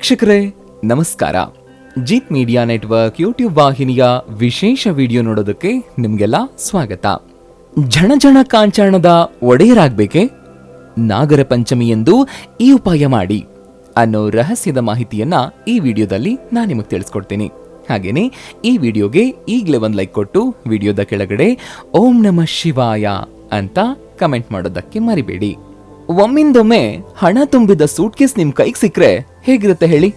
ವೀಕ್ಷಕರೇ, ನಮಸ್ಕಾರ. Jeet media network YouTube ವಾಹಿನಿಯ ವಿಶೇಷ ವಿಡಿಯೋ ನೋಡೋದಕ್ಕೆ ನಿಮಗೆಲ್ಲ ಸ್ವಾಗತ. ಜನ ಜನ ಕಾಂಚಾಣದ ಒಡೆಯರಾಗಬೇಕೆ? ನಾಗರ ಪಂಚಮಿ ಎಂದು ಈ ಉಪಾಯ ಮಾಡಿ ಅನ್ನೋ ರಹಸ್ಯದ ಮಾಹಿತಿಯನ್ನ ಈ ವಿಡಿಯೋದಲ್ಲಿ ನಾನು ನಿಮಗೆ ತಿಳಿಸ್ಕೊಡ್ತೀನಿ. ಹಾಗೇನೆ, ಈ ವಿಡಿಯೋಗೆ ಈಗಲೇ ಒಂದು ಲೈಕ್ ಕೊಟ್ಟು ವಿಡಿಯೋದ ಕೆಳಗಡೆ ಓಂ ನಮಃ ಶಿವಾಯ ಅಂತ ಕಮೆಂಟ್ ಮಾಡೋದಕ್ಕೆ ಮರಿಬೇಡಿ. ಒಮ್ಮಿಂದೊಮ್ಮೆ ಹಣ ತುಂಬಿದ ಸೂಟ್ಕೇಸ್ ನಿಮ್ ಕೈಗೆ ಸಿಕ್ರೆ ಹೇಗಿರುತ್ತೆ ಹೇಳಿ?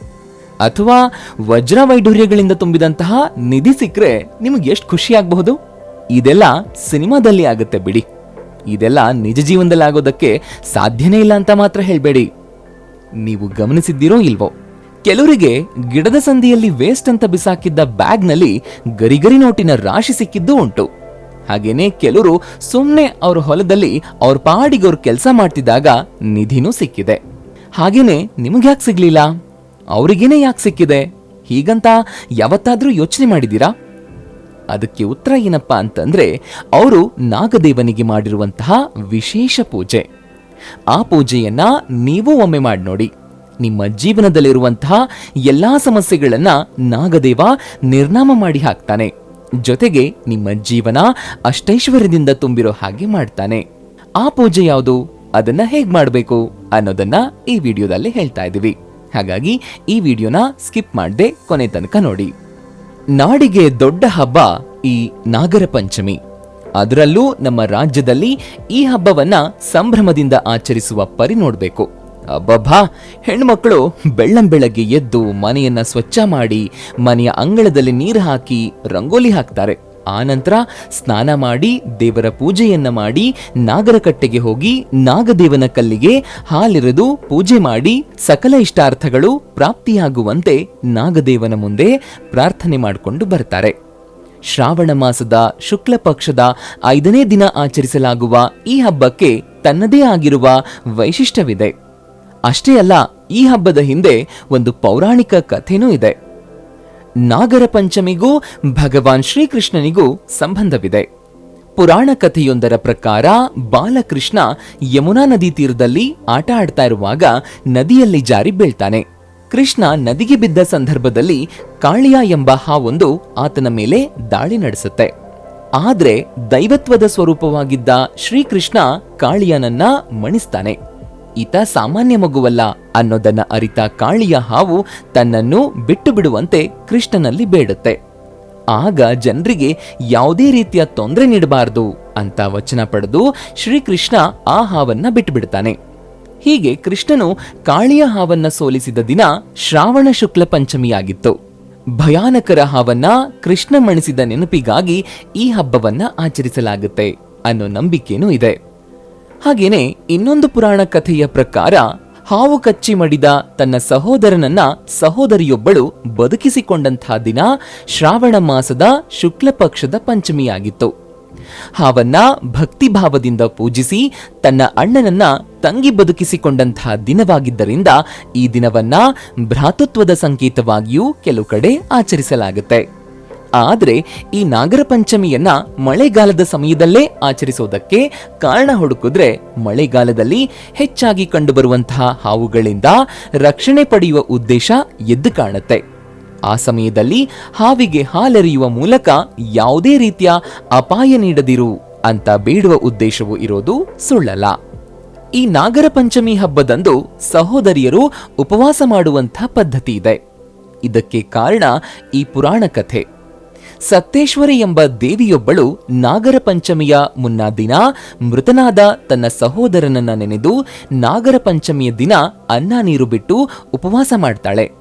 ಅಥವಾ ವಜ್ರ ವೈಢೂರ್ಯಗಳಿಂದ ತುಂಬಿದಂತಹ ನಿಧಿ ಸಿಕ್ರೆ ನಿಮಗೆ ಎಷ್ಟು ಖುಷಿ ಆಗಬಹುದು? ಇದೆಲ್ಲ ಸಿನಿಮಾದಲ್ಲಿ ಆಗುತ್ತೆ ಬಿಡಿ. ಇದೆಲ್ಲ ನಿಜ ಜೀವನದಲ್ಲಿ ಆಗೋದಕ್ಕೆ ಸಾಧ್ಯನೇ ಇಲ್ಲ ಅಂತ ಮಾತ್ರ ಹೇಳಬೇಡಿ. ನೀವು ಗಮನಿಸಿದ್ದೀರೋ ಇಲ್ವೋ? ಕೆಲವರಿಗೆ ಗಿಡದ ಸಂದಿಯಲ್ಲಿ ವೇಸ್ಟ್ ಅಂತ ಬಿಸಾಕಿದ್ದ ಬ್ಯಾಗ್ನಲ್ಲಿ ಗರಿಗರಿ ನೋಟಿನ ರಾಶಿ ಸಿಕ್ಕಿದ್ದು ಉಂಟು. ಹಾಗೇನೆ ಕೆಲವರು ಸುಮ್ಮನೆ ಅವ್ರ ಹೊಲದಲ್ಲಿ ಅವ್ರ ಪಾಡಿಗೆ ಅವ್ರ ಕೆಲಸ ಮಾಡ್ತಿದ್ದಾಗ ನಿಧಿನೂ ಸಿಕ್ಕಿದೆ. ಹಾಗೇನೆ ನಿಮಗ್ಯಾಕೆ ಸಿಗ್ಲಿಲ್ಲ? ಅವರಿಗೇನೆ ಯಾಕೆ ಸಿಕ್ಕಿದೆ? ಹೀಗಂತ ಯಾವತ್ತಾದ್ರೂ ಯೋಚನೆ ಮಾಡಿದೀರಾ ಅದಕ್ಕೆ ಉತ್ತರ ಏನಪ್ಪ ಅಂತಂದ್ರೆ, ಅವರು ನಾಗದೇವನಿಗೆ ಮಾಡಿರುವಂತಹ ವಿಶೇಷ ಪೂಜೆ. ಆ ಪೂಜೆಯನ್ನ ನೀವು ಒಮ್ಮೆ ಮಾಡಿ ನೋಡಿ. ನಿಮ್ಮ ಜೀವನದಲ್ಲಿರುವಂತಹ ಎಲ್ಲಾ ಸಮಸ್ಯೆಗಳನ್ನ ನಾಗದೇವ ನಿರ್ನಾಮ ಮಾಡಿ ಹಾಕ್ತಾನೆ. ಜೊತೆಗೆ ನಿಮ್ಮ ಜೀವನ ಅಷ್ಟೈಶ್ವರ್ಯದಿಂದ ತುಂಬಿರೋ ಹಾಗೆ ಮಾಡ್ತಾನೆ. ಆ ಪೂಜೆ ಯಾವುದು? ಅದನ್ನ ಹೇಗ್ ಮಾಡಬೇಕು? ಅನ್ನೋದನ್ನ ಈ ವಿಡಿಯೋದಲ್ಲಿ ಹೇಳ್ತಾ ಇದೀವಿ ಹಾಗಾಗಿ ಈ ವಿಡಿಯೋನ ಸ್ಕಿಪ್ ಮಾಡದೆ ಕೊನೆ ತನಕ ನೋಡಿ. ನಾಡಿಗೆ ದೊಡ್ಡ ಹಬ್ಬ ಈ ನಾಗರ ಪಂಚಮಿ. ಅದರಲ್ಲೂ ನಮ್ಮ ರಾಜ್ಯದಲ್ಲಿ ಈ ಹಬ್ಬವನ್ನ ಸಂಭ್ರಮದಿಂದ ಆಚರಿಸುವ ಪರಿ ನೋಡ್ಬೇಕು. ಅಬ್ಬಬ್ಬಾ, ಹೆಣ್ಮಕ್ಳು ಬೆಳ್ಳಂ ಬೆಳಗ್ಗೆ ಎದ್ದು ಮನೆಯನ್ನ ಸ್ವಚ್ಛ ಮಾಡಿ ಮನೆಯ ಅಂಗಳದಲ್ಲಿ ನೀರು ಹಾಕಿ ರಂಗೋಲಿ ಹಾಕ್ತಾರೆ. ಆನಂತರ ಸ್ನಾನ ಮಾಡಿ, ದೇವರ ಪೂಜೆಯನ್ನ ಮಾಡಿ, ನಾಗರಕಟ್ಟೆಗೆ ಹೋಗಿ ನಾಗದೇವನ ಕಲ್ಲಿಗೆ ಹಾಲಿರೆದು ಪೂಜೆ ಮಾಡಿ ಸಕಲ ಇಷ್ಟಾರ್ಥಗಳು ಪ್ರಾಪ್ತಿಯಾಗುವಂತೆ ನಾಗದೇವನ ಮುಂದೆ ಪ್ರಾರ್ಥನೆ ಮಾಡಿಕೊಂಡು ಬರ್ತಾರೆ. ಶ್ರಾವಣ ಮಾಸದ ಶುಕ್ಲ ಪಕ್ಷದ ಐದನೇ ದಿನ ಆಚರಿಸಲಾಗುವ ಈ ಹಬ್ಬಕ್ಕೆ ತನ್ನದೇ ಆಗಿರುವ ವೈಶಿಷ್ಟ್ಯವಿದೆ. ಅಷ್ಟೇ ಅಲ್ಲ, ಈ ಹಬ್ಬದ ಹಿಂದೆ ಒಂದು ಪೌರಾಣಿಕ ಕಥೆನೂ ಇದೆ. ನಾಗರ ಪಂಚಮಿಗೂ ಭಗವಾನ್ ಶ್ರೀಕೃಷ್ಣನಿಗೂ ಸಂಬಂಧವಿದೆ. ಪುರಾಣ ಕಥೆಯೊಂದರ ಪ್ರಕಾರ ಬಾಲಕೃಷ್ಣ ಯಮುನಾ ನದಿ ತೀರದಲ್ಲಿ ಆಟ ಆಡ್ತಾ ಇರುವಾಗ ನದಿಯಲ್ಲಿ ಜಾರಿ ಬೀಳ್ತಾನೆ. ಕೃಷ್ಣ ನದಿಗೆ ಬಿದ್ದ ಸಂದರ್ಭದಲ್ಲಿ ಕಾಳಿಯ ಎಂಬ ಹಾವೊಂದು ಆತನ ಮೇಲೆ ದಾಳಿ ನಡೆಸುತ್ತೆ. ಆದರೆ ದೈವತ್ವದ ಸ್ವರೂಪವಾಗಿದ್ದ ಶ್ರೀಕೃಷ್ಣ ಕಾಳಿಯನನ್ನ ಮಣಿಸ್ತಾನೆ. ಈತ ಸಾಮಾನ್ಯ ಮಗುವಲ್ಲ ಅನ್ನೋದನ್ನ ಅರಿತ ಕಾಳಿಯ ಹಾವು ತನ್ನನ್ನು ಬಿಟ್ಟು ಬಿಡುವಂತೆ ಕೃಷ್ಣನಲ್ಲಿ ಬೇಡುತ್ತೆ. ಆಗ ಜನರಿಗೆ ಯಾವುದೇ ರೀತಿಯ ತೊಂದರೆ ನೀಡಬಾರದು ಅಂತ ವಚನ ಪಡೆದು ಶ್ರೀಕೃಷ್ಣ ಆ ಹಾವನ್ನ ಬಿಟ್ಟುಬಿಡ್ತಾನೆ. ಹೀಗೆ ಕೃಷ್ಣನು ಕಾಳಿಯ ಹಾವನ್ನ ಸೋಲಿಸಿದ ದಿನ ಶ್ರಾವಣ ಶುಕ್ಲ ಪಂಚಮಿಯಾಗಿತ್ತು. ಭಯಾನಕರ ಹಾವನ್ನ ಕೃಷ್ಣ ಮಣಿಸಿದ ನೆನಪಿಗಾಗಿ ಈ ಹಬ್ಬವನ್ನ ಆಚರಿಸಲಾಗುತ್ತೆ ಅನ್ನೋ ನಂಬಿಕೆನೂ ಇದೆ. ಹಾಗೇನೆ ಇನ್ನೊಂದು ಪುರಾಣ ಕಥೆಯ ಪ್ರಕಾರ ಹಾವು ಕಚ್ಚಿ ಮಡಿದ ತನ್ನ ಸಹೋದರನನ್ನ ಸಹೋದರಿಯೊಬ್ಬಳು ಬದುಕಿಸಿಕೊಂಡಂತಹ ದಿನ ಶ್ರಾವಣ ಮಾಸದ ಶುಕ್ಲ ಪಕ್ಷದ ಪಂಚಮಿಯಾಗಿತ್ತು. ಹಾವನ್ನ ಭಕ್ತಿಭಾವದಿಂದ ಪೂಜಿಸಿ ತನ್ನ ಅಣ್ಣನನ್ನ ತಂಗಿ ಬದುಕಿಸಿಕೊಂಡಂತಹ ದಿನವಾಗಿದ್ದರಿಂದ ಈ ದಿನವನ್ನ ಭ್ರಾತೃತ್ವದ ಸಂಕೇತವಾಗಿಯೂ ಕೆಲವು ಕಡೆ ಆಚರಿಸಲಾಗುತ್ತೆ. ಆದ್ರೆ ಈ ನಾಗರ ಪಂಚಮಿಯನ್ನ ಮಳೆಗಾಲದ ಸಮಯದಲ್ಲೇ ಆಚರಿಸೋದಕ್ಕೆ ಕಾರಣ ಹುಡುಕಿದ್ರೆ ಮಳೆಗಾಲದಲ್ಲಿ ಹೆಚ್ಚಾಗಿ ಕಂಡುಬರುವಂತಹ ಹಾವುಗಳಿಂದ ರಕ್ಷಣೆ ಪಡೆಯುವ ಉದ್ದೇಶ ಎದ್ದು ಕಾಣುತ್ತೆ. ಆ ಸಮಯದಲ್ಲಿ ಹಾವಿಗೆ ಹಾಲೆರೆಯುವ ಮೂಲಕ ಯಾವುದೇ ರೀತಿಯ ಅಪಾಯ ನೀಡದಿರು ಅಂತ ಬೇಡುವ ಉದ್ದೇಶವು ಇರೋದು ಸುಳ್ಳಲ್ಲ. ಈ ನಾಗರ ಪಂಚಮಿ ಹಬ್ಬದಂದು ಸಹೋದರಿಯರು ಉಪವಾಸ ಮಾಡುವಂಥ ಪದ್ಧತಿ ಇದೆ. ಇದಕ್ಕೆ ಕಾರಣ ಈ ಪುರಾಣ ಕಥೆ. ಸತ್ತೇಶ್ವರಿ ಎಂಬ ದೇವಿಯೊಬ್ಬಳು ನಾಗರ ಪಂಚಮಿಯ ಮುನ್ನ ದಿನ ಮೃತನಾದ ತನ್ನ ಸಹೋದರನನ್ನ ನೆನೆದು ನಾಗರ ಪಂಚಮಿಯ ದಿನ ಅನ್ನ ನೀರು ಬಿಟ್ಟು ಉಪವಾಸ ಮಾಡ್ತಾಳೆ.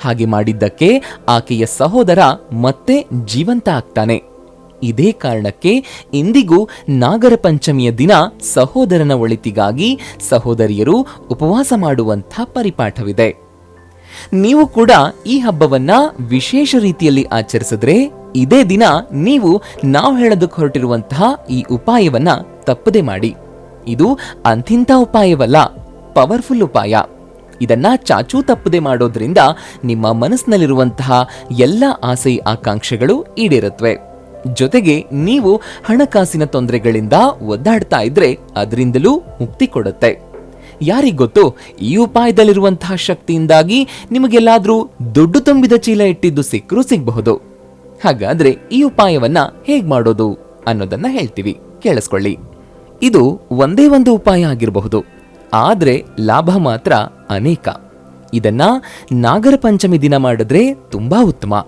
ಹಾಗೆ ಮಾಡಿದ್ದಕ್ಕೆ ಆಕೆಯ ಸಹೋದರ ಮತ್ತೆ ಜೀವಂತ ಆಗ್ತಾನೆ. ಇದೇ ಕಾರಣಕ್ಕೆ ಇಂದಿಗೂ ನಾಗರ ಪಂಚಮಿಯ ದಿನ ಸಹೋದರನ ಒಳಿತಿಗಾಗಿ ಸಹೋದರಿಯರು ಉಪವಾಸ ಮಾಡುವಂಥ ಪರಿಪಾಠವಿದೆ. ನೀವು ಕೂಡ ಈ ಹಬ್ಬವನ್ನ ವಿಶೇಷ ರೀತಿಯಲ್ಲಿ ಆಚರಿಸಿದ್ರೆ ಇದೇ ದಿನ ನೀವು ನಾವು ಹೇಳೋದಕ್ಕೆ ಹೊರಟಿರುವಂತಹ ಈ ಉಪಾಯವನ್ನ ತಪ್ಪದೆ ಮಾಡಿ. ಇದು ಅಂಥಿಂಥ ಉಪಾಯವಲ್ಲ, ಪವರ್ಫುಲ್ ಉಪಾಯ. ಇದನ್ನ ಚಾಚೂ ತಪ್ಪದೆ ಮಾಡೋದ್ರಿಂದ ನಿಮ್ಮ ಮನಸ್ಸಿನಲ್ಲಿರುವಂತಹ ಎಲ್ಲ ಆಸೆ ಆಕಾಂಕ್ಷೆಗಳು ಈಡೇರುತ್ತವೆ. ಜೊತೆಗೆ ನೀವು ಹಣಕಾಸಿನ ತೊಂದರೆಗಳಿಂದ ಒದ್ದಾಡ್ತಾ ಇದ್ರೆ ಅದರಿಂದಲೂ ಮುಕ್ತಿ ಕೊಡುತ್ತೆ. ಯಾರಿಗೊತ್ತು ಈ ಉಪಾಯದಲ್ಲಿರುವಂತಹ ಶಕ್ತಿಯಿಂದಾಗಿ ನಿಮಗೆಲ್ಲಾದರೂ ದುಡ್ಡು ತುಂಬಿದ ಚೀಲ ಇಟ್ಟಿದ್ದು ಸಿಕ್ಕರೂ ಸಿಗಬಹುದು. ಹಾಗಾದ್ರೆ ಈ ಉಪಾಯವನ್ನ ಹೇಗೆ ಮಾಡೋದು ಅನ್ನೋದನ್ನ ಹೇಳ್ತೀವಿ. ಕೇಳಿಸ್ಕೊಳ್ಳಿ. ಇದು ಒಂದೇ ಒಂದು ಉಪಾಯ ಆಗಿರಬಹುದು. ಆದರೆ ಲಾಭ ಮಾತ್ರ ಅನೇಕ. ಇದನ್ನ ನಾಗರ ಪಂಚಮಿ ದಿನ ಮಾಡಿದ್ರೆ ತುಂಬಾ ಉತ್ತಮ.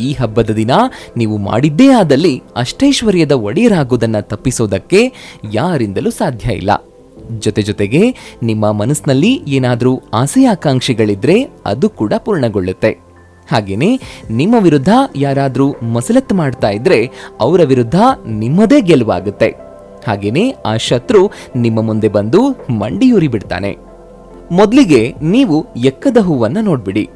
ಈ ಹಬ್ಬದ ದಿನ ನೀವು ಮಾಡಿದ್ದೇ ಆದಲ್ಲಿ ಅಷ್ಟೈಶ್ವರ್ಯದ ಒಡೆಯರಾಗೋದನ್ನು ತಪ್ಪಿಸೋದಕ್ಕೆ ಯಾರಿಂದಲೂ ಸಾಧ್ಯ ಇಲ್ಲ. ಜೊತೆ ಜೊತೆಗೆ ನಿಮ್ಮ ಮನಸ್ಸಿನಲ್ಲಿ ಏನಾದರೂ ಆಸೆ ಆಕಾಂಕ್ಷೆಗಳಿದ್ರೆ ಅದು ಕೂಡ ಪೂರ್ಣಗೊಳ್ಳುತ್ತೆ. ಹಾಗೆಯೇ ನಿಮ್ಮ ವಿರುದ್ಧ ಯಾರಾದರೂ ಮಸಲತ್ತು ಮಾಡ್ತಾ ಇದ್ರೆ ಅವರ ವಿರುದ್ಧ ನಿಮ್ಮದೇ ಗೆಲುವಾಗುತ್ತೆ. ಹಾಗೆಯೇ ಆ ಶತ್ರು ನಿಮ್ಮ ಮುಂದೆ ಬಂದು ಮಂಡಿಯೂರಿ ಬಿಡ್ತಾನೆ. ಮೊದಲಿಗೆ ನೀವು ಎಕ್ಕದ ಹೂವನ್ನು ನೋಡ್ಬಿಡಿ.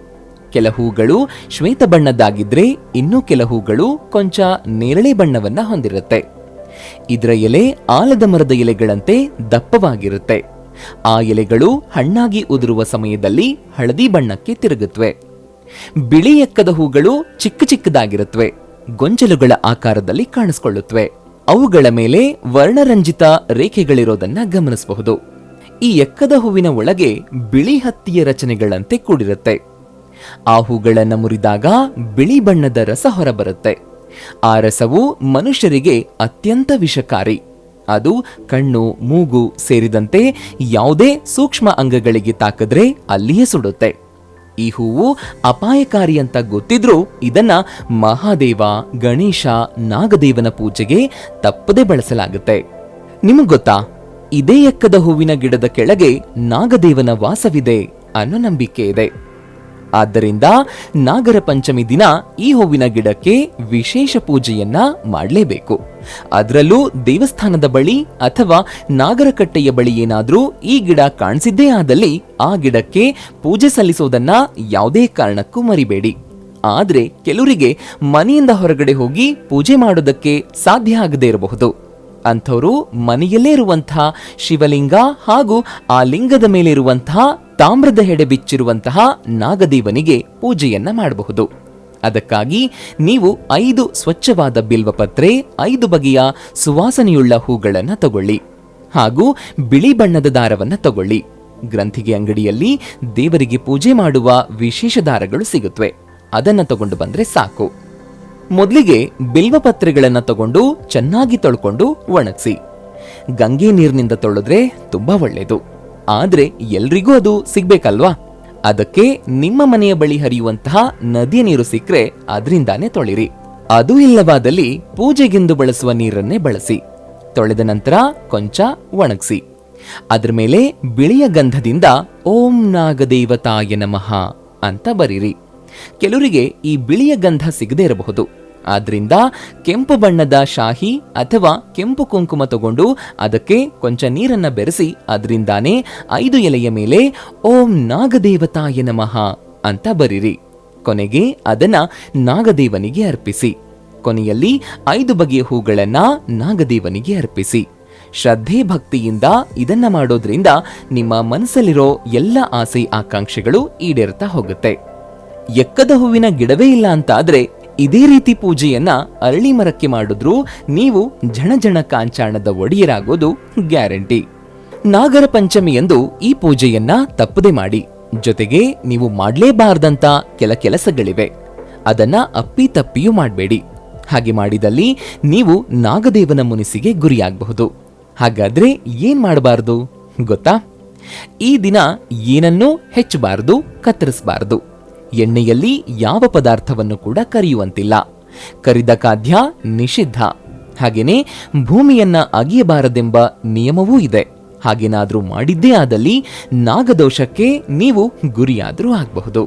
ಕೆಲ ಹೂಗಳು ಶ್ವೇತ ಬಣ್ಣದ್ದಾಗಿದ್ರೆ ಇನ್ನೂ ಕೆಲ ಹೂಗಳು ಕೊಂಚ ನೇರಳೆ ಬಣ್ಣವನ್ನ ಹೊಂದಿರುತ್ತೆ. ಇದರ ಎಲೆ ಆಲದ ಮರದ ಎಲೆಗಳಂತೆ ದಪ್ಪವಾಗಿರುತ್ತೆ. ಆ ಎಲೆಗಳು ಹಣ್ಣಾಗಿ ಉದುರುವ ಸಮಯದಲ್ಲಿ ಹಳದಿ ಬಣ್ಣಕ್ಕೆ ತಿರುಗುತ್ತವೆ ಬಿಳಿ ಎಕ್ಕದ ಹೂಗಳು ಚಿಕ್ಕ ಚಿಕ್ಕದಾಗಿರುತ್ತವೆ ಗೊಂಚಲುಗಳ ಆಕಾರದಲ್ಲಿ ಕಾಣಿಸ್ಕೊಳ್ಳುತ್ತವೆ ಅವುಗಳ ಮೇಲೆ ವರ್ಣರಂಜಿತ ರೇಖೆಗಳಿರೋದನ್ನ ಗಮನಿಸಬಹುದು. ಈ ಎಕ್ಕದ ಹೂವಿನ ಒಳಗೆ ಬಿಳಿ ಹತ್ತಿಯ ರಚನೆಗಳಂತೆ ಕೂಡಿರುತ್ತೆ. ಆ ಹೂಗಳನ್ನು ಮುರಿದಾಗ ಬಿಳಿ ಬಣ್ಣದ ರಸ ಹೊರಬರುತ್ತೆ. ಆ ರಸವು ಮನುಷ್ಯರಿಗೆ ಅತ್ಯಂತ ವಿಷಕಾರಿ. ಅದು ಕಣ್ಣು, ಮೂಗು ಸೇರಿದಂತೆ ಯಾವುದೇ ಸೂಕ್ಷ್ಮ ಅಂಗಗಳಿಗೆ ತಾಕಿದ್ರೆ ಅಲ್ಲಿಯೇ ಸುಡುತ್ತೆ. ಈ ಹೂವು ಅಪಾಯಕಾರಿ ಅಂತ ಗೊತ್ತಿದ್ರೂ ಇದನ್ನ ಮಹಾದೇವ, ಗಣೇಶ, ನಾಗದೇವನ ಪೂಜೆಗೆ ತಪ್ಪದೆ ಬಳಸಲಾಗುತ್ತೆ. ನಿಮಗ್ ಗೊತ್ತಾ? ಇದೇ ಎಕ್ಕದ ಹೂವಿನ ಗಿಡದ ಕೆಳಗೆ ನಾಗದೇವನ ವಾಸವಿದೆ ಅನ್ನೋ ನಂಬಿಕೆ ಇದೆ. ಆದ್ದರಿಂದ ನಾಗರ ಪಂಚಮಿ ದಿನ ಈ ಹೂವಿನ ಗಿಡಕ್ಕೆ ವಿಶೇಷ ಪೂಜೆಯನ್ನ ಮಾಡಲೇಬೇಕು. ಅದರಲ್ಲೂ ದೇವಸ್ಥಾನದ ಬಳಿ ಅಥವಾ ನಾಗರಕಟ್ಟೆಯ ಬಳಿ ಏನಾದರೂ ಈ ಗಿಡ ಕಾಣಿಸಿದ್ದೇ ಆದಲ್ಲಿ ಆ ಗಿಡಕ್ಕೆ ಪೂಜೆ ಸಲ್ಲಿಸೋದನ್ನ ಯಾವುದೇ ಕಾರಣಕ್ಕೂ ಮರಿಬೇಡಿ. ಆದರೆ ಕೆಲವರಿಗೆ ಮನೆಯಿಂದ ಹೊರಗಡೆ ಹೋಗಿ ಪೂಜೆ ಮಾಡೋದಕ್ಕೆ ಸಾಧ್ಯ ಆಗದೇ ಇರಬಹುದು. ಅಂಥವರು ಮನೆಯಲ್ಲೇ ಇರುವಂತಹ ಶಿವಲಿಂಗ ಹಾಗೂ ಆ ಲಿಂಗದ ಮೇಲೆ ಇರುವಂತಹ ತಾಮ್ರದ ಹೆಡೆ ಬಿಚ್ಚಿರುವಂತಹ ನಾಗದೇವನಿಗೆ ಪೂಜೆಯನ್ನ ಮಾಡಬಹುದು. ಅದಕ್ಕಾಗಿ ನೀವು ಐದು ಸ್ವಚ್ಛವಾದ ಬಿಲ್ವಪತ್ರೆ, ಐದು ಬಗೆಯ ಸುವಾಸನೆಯುಳ್ಳ ಹೂಗಳನ್ನು ತಗೊಳ್ಳಿ. ಹಾಗೂ ಬಿಳಿ ಬಣ್ಣದ ದಾರವನ್ನು ತಗೊಳ್ಳಿ. ಗ್ರಂಥಿಗೆ ಅಂಗಡಿಯಲ್ಲಿ ದೇವರಿಗೆ ಪೂಜೆ ಮಾಡುವ ವಿಶೇಷ ದಾರಗಳು ಸಿಗುತ್ತವೆ ಅದನ್ನು ತಗೊಂಡು ಬಂದರೆ ಸಾಕು. ಮೊದಲಿಗೆ ಬಿಲ್ವಪತ್ರೆಗಳನ್ನು ತಗೊಂಡು ಚೆನ್ನಾಗಿ ತೊಳ್ಕೊಂಡು ಒಣಗಿಸಿ. ಗಂಗೆ ನೀರಿನಿಂದ ತೊಳೆದ್ರೆ ತುಂಬಾ ಒಳ್ಳೆಯದು ಆದ್ರೆ ಎಲ್ರಿಗೂ ಅದು ಸಿಗ್ಬೇಕಲ್ವಾ? ಅದಕ್ಕೆ ನಿಮ್ಮ ಮನೆಯ ಬಳಿ ಹರಿಯುವಂತಹ ನದಿಯ ನೀರು ಸಿಕ್ಕರೆ ಅದರಿಂದಾನೇ ತೊಳಿರಿ. ಅದು ಇಲ್ಲವಾದಲ್ಲಿ ಪೂಜೆಗೆಂದು ಬಳಸುವ ನೀರನ್ನೇ ಬಳಸಿ. ತೊಳೆದ ನಂತರ ಕೊಂಚ ಒಣಗಿಸಿ. ಅದರ ಮೇಲೆ ಬಿಳಿಯ ಗಂಧದಿಂದ ಓಂ ನಾಗದೇವತಾಯ ನಮಃ ಅಂತ ಬರೀರಿ. ಕೆಲವರಿಗೆ ಈ ಬಿಳಿಯ ಗಂಧ ಸಿಗದೇ ಇರಬಹುದು. ಆದ್ರಿಂದ ಕೆಂಪು ಬಣ್ಣದ ಶಾಹಿ ಅಥವಾ ಕೆಂಪು ಕುಂಕುಮ ತಗೊಂಡು ಅದಕ್ಕೆ ಕೊಂಚ ನೀರನ್ನ ಬೆರೆಸಿ ಅದರಿಂದಾನೇ ಐದು ಎಲೆಯ ಮೇಲೆ ಓಂ ನಾಗದೇವತಾಯ ನಮಃ ಅಂತ ಬರೀರಿ. ಕೊನೆಗೆ ಅದನ್ನ ನಾಗದೇವನಿಗೆ ಅರ್ಪಿಸಿ. ಕೊನೆಯಲ್ಲಿ ಐದು ಬಗೆಯ ಹೂಗಳನ್ನ ನಾಗದೇವನಿಗೆ ಅರ್ಪಿಸಿ. ಶ್ರದ್ಧೆ ಭಕ್ತಿಯಿಂದ ಇದನ್ನ ಮಾಡೋದ್ರಿಂದ ನಿಮ್ಮ ಮನಸ್ಸಲ್ಲಿರೋ ಎಲ್ಲ ಆಸೆ ಆಕಾಂಕ್ಷೆಗಳು ಈಡೇರ್ತಾ ಹೋಗುತ್ತೆ. ಎಕ್ಕದ ಹೂವಿನ ಗಿಡವೇ ಇಲ್ಲ ಅಂತಾದ್ರೆ ಇದೇ ರೀತಿ ಪೂಜೆಯನ್ನ ಅರಳಿ ಮರಕ್ಕೆ ಮಾಡಿದ್ರೂ ನೀವು ಜಣಜಣ ಕಾಂಚಾಣದ ಒಡೆಯರಾಗೋದು ಗ್ಯಾರಂಟಿ. ನಾಗರ ಪಂಚಮಿಯಂದು ಈ ಪೂಜೆಯನ್ನ ತಪ್ಪದೆ ಮಾಡಿ. ಜೊತೆಗೆ ನೀವು ಮಾಡಲೇಬಾರ್ದಂತ ಕೆಲ ಕೆಲಸಗಳಿವೆ. ಅದನ್ನ ಅಪ್ಪಿ ತಪ್ಪಿಯೂ ಮಾಡಬೇಡಿ. ಹಾಗೆ ಮಾಡಿದಲ್ಲಿ ನೀವು ನಾಗದೇವನ ಮುನಿಸಿಗೆ ಗುರಿಯಾಗಬಹುದು. ಹಾಗಾದ್ರೆ ಏನ್ ಮಾಡಬಾರದು? ಗೊತ್ತಾ? ಈ ದಿನ ಏನನ್ನೂ ಹೆಚ್ಚಬಾರದು, ಕತ್ತರಿಸಬಾರದು. ಎಣ್ಣೆಯಲ್ಲಿ ಯಾವ ಪದಾರ್ಥವನ್ನು ಕೂಡ ಕರಿಯುವಂತಿಲ್ಲ. ಕರಿದ ಖಾದ್ಯ ನಿಷಿದ್ಧ. ಹಾಗೆಯೇ ಭೂಮಿಯನ್ನ ಅಗಿಯಬಾರದೆಂಬ ನಿಯಮವೂ ಇದೆ. ಹಾಗೇನಾದರೂ ಮಾಡಿದ್ದೇ ಆದಲ್ಲಿ ನಾಗದೋಷಕ್ಕೆ ನೀವು ಗುರಿಯಾದರೂ ಆಗಬಹುದು.